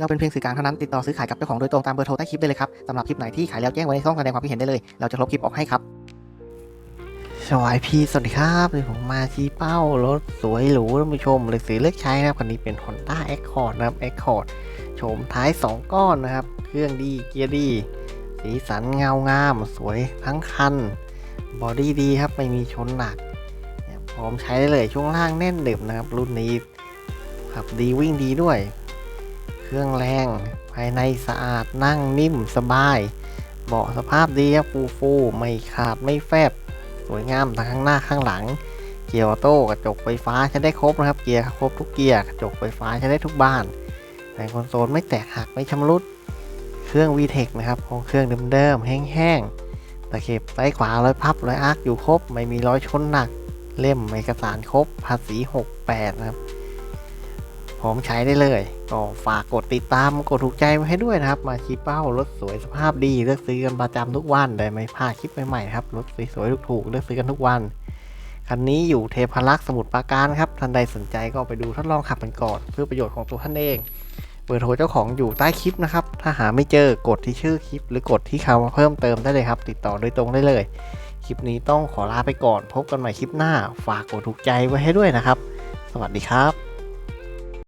เราเป็นเพียงสื่อกลางเท่านั้นติดต่อซื้อขายกับเจ้าของโดยตรงตามเบอร์โทรใต้คลิปได้เลยครับสำหรับคลิปไหนที่ขายแล้วแจ้งไว้ในช่องแสดงความคิดเห็นได้เลย เราจะลบคลิปออกให้ครับสวัสดีพี่สวัสดีครับผมมาชี้เป้ารถสวยหรูท่านผู้ชมเลยสีเลือกใช้นะครับคันนี้เป็น Honda Accord นะครับ Accord โฉมท้าย 2 ก้อนนะครับ เครื่องดีเกียร์ดีสีสันเงางาม สวยทั้งคันบอดี้ดีครับไม่มีชนหนักเนี่ยพร้อมใช้ได้เลยช่วงล่างแน่นเดึบนะครับ รุ่นนี้ขับดีวิ่งดีด้วย เครื่องแรง ภายในสะอาดนั่งนิ่มสบาย เบาะสภาพดีครับฟูฟูไม่ขาดไม่แฟบ สวยงามทั้งข้างหน้าข้างหลัง เกียร์ออโต้กระจกไฟฟ้าใช้ได้ครบนะครับ เกียร์ครบทุกเกียร์กระจกไฟฟ้าใช้ได้ทุกบ้านในคอนโซลไม่แตกหักไม่ชำรุด เครื่อง VTEC นะครับของเครื่องเดิมๆแห้งๆตะเข็บซ้ายขวารอยพับรอยอาร์คอยู่ครบ ไม่มีรอยชนหนัก เล่มเอกสารครบภาษี 68 นะครับ พร้อมใช้ได้เลย ก็ฝากกดติดตามกดถูกใจไว้ให้ด้วยนะครับ มาชี้เป้ารถสวยสภาพดีเลือกซื้อกันประจำทุกวันได้ไม่พลาดคลิปใหม่ๆครับรถสวยๆถูกๆเลือกซื้อกันทุกวันคันนี้อยู่เทพารักษ์สมุทรปราการครับท่านใดสนใจก็ไปดูทดลองขับกันก่อน เพื่อประโยชน์ของตัวท่านเองเบอร์โทรเจ้าของอยู่ใต้คลิปนะครับ ถ้าหาไม่เจอกดที่ชื่อคลิป หรือกดที่คำว่าเพิ่มเติมได้เลยครับ ติดต่อโดยตรงได้เลย คลิปนี้ต้องขอลาไปก่อน พบกันใหม่คลิปหน้า ฝากกดถูกใจไว้ให้ด้วยนะครับ สวัสดีครับ